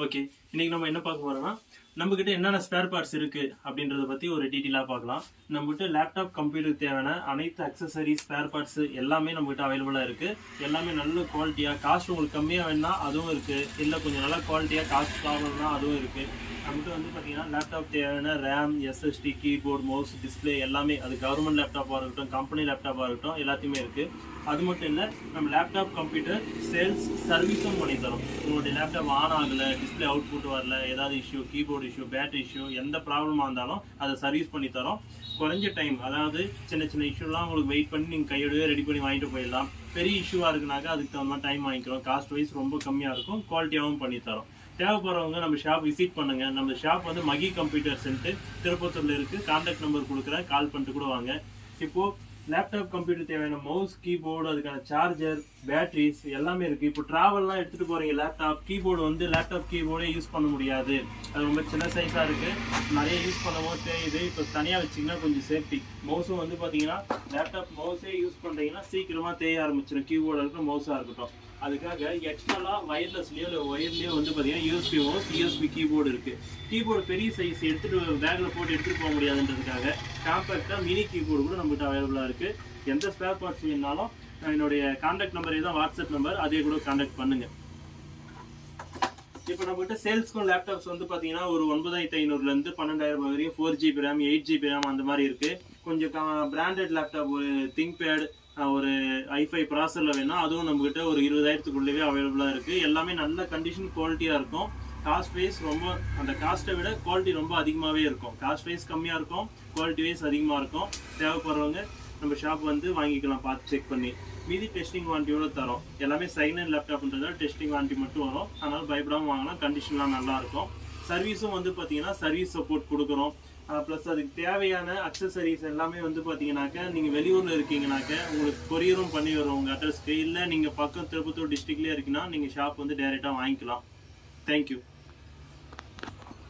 Okay இன்னைக்கு நம்ம என்ன பார்க்க போறோம்னா நம்ம கிட்ட என்னென்ன ஸ்பேர் பார்ட்ஸ் இருக்கு அப்படின்றத பத்தி ஒரு டீட்டெயிலாக பார்க்கலாம். நம்ம கிட்ட லேப்டாப் கம்ப்யூட்டர் தேவையான அனைத்து அக்சசரிஸ் ஸ்பேர் பார்ட்ஸ் எல்லாமே நம்ம கிட்ட இருக்குது இருக்கு. எல்லாமே நல்ல குவாலிட்டியாக காஸ்ட் உங்களுக்கு கம்மியாக வேணும்னா அதுவும் இருக்கு. இல்லை கொஞ்சம் நல்ல குவாலிட்டியாக காஸ்ட் ப்ராப்ளம்னா அதுவும் இருக்கு. நம்மகிட்ட வந்து பார்த்தீங்கன்னா லேப்டாப் தேவையான RAM SSD keyboard mouse display எல்லாமே அது கவர்மெண்ட் லேப்டாப்பாக இருக்கட்டும் கம்பெனி லேப்டாப்பாக இருக்கட்டும் எல்லாத்தையுமே இருக்குது அது மட்டும் இல்லை நம்ம லேப்டாப் கம்ப்யூட்டர் சேல்ஸ் சர்வீஸும் பண்ணி தரோம். உங்களுடைய லேப்டாப் ஆன் ஆகலை டிஸ்ப்ளே அவுட்புட் வரல ஏதாவது issue keyboard issue battery issue எந்த ப்ராப்ளமாக இருந்தாலும் அதை சர்வீஸ் பண்ணி தரோம். குறைஞ்ச டைம் அதாவது சின்ன சின்ன இஷ்யூலாம் உங்களுக்கு வெயிட் பண்ணி நீங்கள் கையோடவே ரெடி பண்ணி வாங்கிட்டு போயிடலாம். பெரிய இஷ்யூவாக இருக்குனாக்கா அதுக்கு தகுந்த மாதிரி டைம் வாங்கிக்கிறோம். காஸ்ட் வைஸ் ரொம்ப கம்மியாக இருக்கும். குவாலிட்டியாகவும் பண்ணி தரோம். தேவைப்படுறவங்க நம்ம ஷாப் விசிட் பண்ணுங்க. நம்ம ஷாப் வந்து மகி கம்ப்யூட்டர் சென்ட்டு திருப்பத்தூரில் இருக்குது கான்டாக்ட் நம்பர் கொடுக்குறேன். கால் பண்ணிட்டு கூட வாங்க. இப்போது லேப்டாப் கம்ப்யூட்டர் தேவையான மவுஸ் கீபோர்டு அதுக்கான சார்ஜர் பேட்ரிஸ் எல்லாமே இருக்குது இப்போ ட்ராவல்லாம் எடுத்துகிட்டு போகிறீங்க லேப்டாப் கீபோர்டு வந்து லேப்டாப் கீபோர்டே யூஸ் பண்ண முடியாது. அது ரொம்ப சின்ன சைஸாக இருக்குது நிறைய யூஸ் பண்ணவும் தெரியுது. இப்போ தனியாக வச்சீங்கன்னா கொஞ்சம் சேஃப்டி மவுஸும் வந்து பார்த்தீங்கன்னா லேப்டாப் மவுஸே யூஸ் பண்ணுறீங்கன்னா சீக்கிரமாக தேய ஆரம்பிச்சிடும் கீபோர்டாக இருக்கட்டும் மவுஸாக இருக்கட்டும். அதுக்காக எக்ஸ்ட்ரலாக வயர்லெஸ்லேயோ இல்லை ஒயர்லேயோ வந்து பார்த்தீங்கன்னா யூஎஸ்பி மவுஸ் யூஎஸ்பி கீபோர்டு இருக்குது கீபோர்டு பெரிய சைஸ் எடுத்துகிட்டு பேக்கில் போட்டு எடுத்துகிட்டு போக முடியாதுன்றதுக்காக காம்பேக்டாக மினி கீபோர்டு கூட நம்மகிட்ட இருக்குது இருக்கு. எந்த ஸ்பேர் பார்ட்ஸ் வேணுனாலும் என்னுடைய கான்டாக்ட் நம்பர் தான் வாட்ஸ்அப் நம்பர் அதே கூட கான்டாக்ட் பண்ணுங்க. இப்போ நம்மகிட்ட சேல்ஸ்க்கும் லேப்டாப்ஸ் வந்து பார்த்தீங்கன்னா ஒரு ஒன்பதாயிரத்தி ஐநூறுலேருந்து பன்னெண்டாயிரம் வரையும் four GB RAM eight GB RAM அந்த மாதிரி இருக்கு. கொஞ்சம் பிராண்டட் லேப்டாப் ஒரு திங்க் பேட் ஒரு ஐஃபை ப்ராசரில் வேணும் அதுவும் நம்மக்கிட்ட ஒரு இருபதாயிரத்துக்குள்ளவே அவைலபிளாக இருக்குது எல்லாமே நல்ல கண்டிஷன் குவாலிட்டியாக இருக்கும். காஸ்ட் வைஸ் ரொம்ப அந்த காஸ்ட்டை விட குவாலிட்டி ரொம்ப அதிகமாகவே இருக்கும். காஸ்ட் வைஸ் கம்மியாக இருக்கும் குவாலிட்டி வைஸ் அதிகமாக இருக்கும். தேவைப்படுறவங்க நம்ம ஷாப் வந்து வாங்கிக்கலாம் பார்த்து செக் பண்ணி. மீதி டெஸ்டிங் வாரண்டியோட தரோம். எல்லாமே சைன் லேப்டாப்ன்றதால டெஸ்டிங் வாரண்டி மட்டும் வரும். அதனால் பயப்படாமல் வாங்கினா கண்டிஷன்லாம் நல்லாயிருக்கும் சர்வீஸும் வந்து பார்த்தீங்கன்னா சர்வீஸ் சப்போர்ட் கொடுக்குறோம். ப்ளஸ் அதுக்கு தேவையான அக்சசரிஸ் எல்லாமே வந்து பார்த்தீங்கன்னாக்க நீங்கள் வெளியூரில் இருக்கீங்கனாக்க உங்களுக்கு கொரியரும் பண்ணி வரும் உங்கள் அட்ரஸ்க்கு இல்லை நீங்கள் பக்கம் திருப்பத்தூர் டிஸ்ட்ரிக்ட்லேயே இருக்குன்னா நீங்கள் ஷாப் வந்து டேரெக்டாக வாங்கிக்கலாம். தேங்க்யூ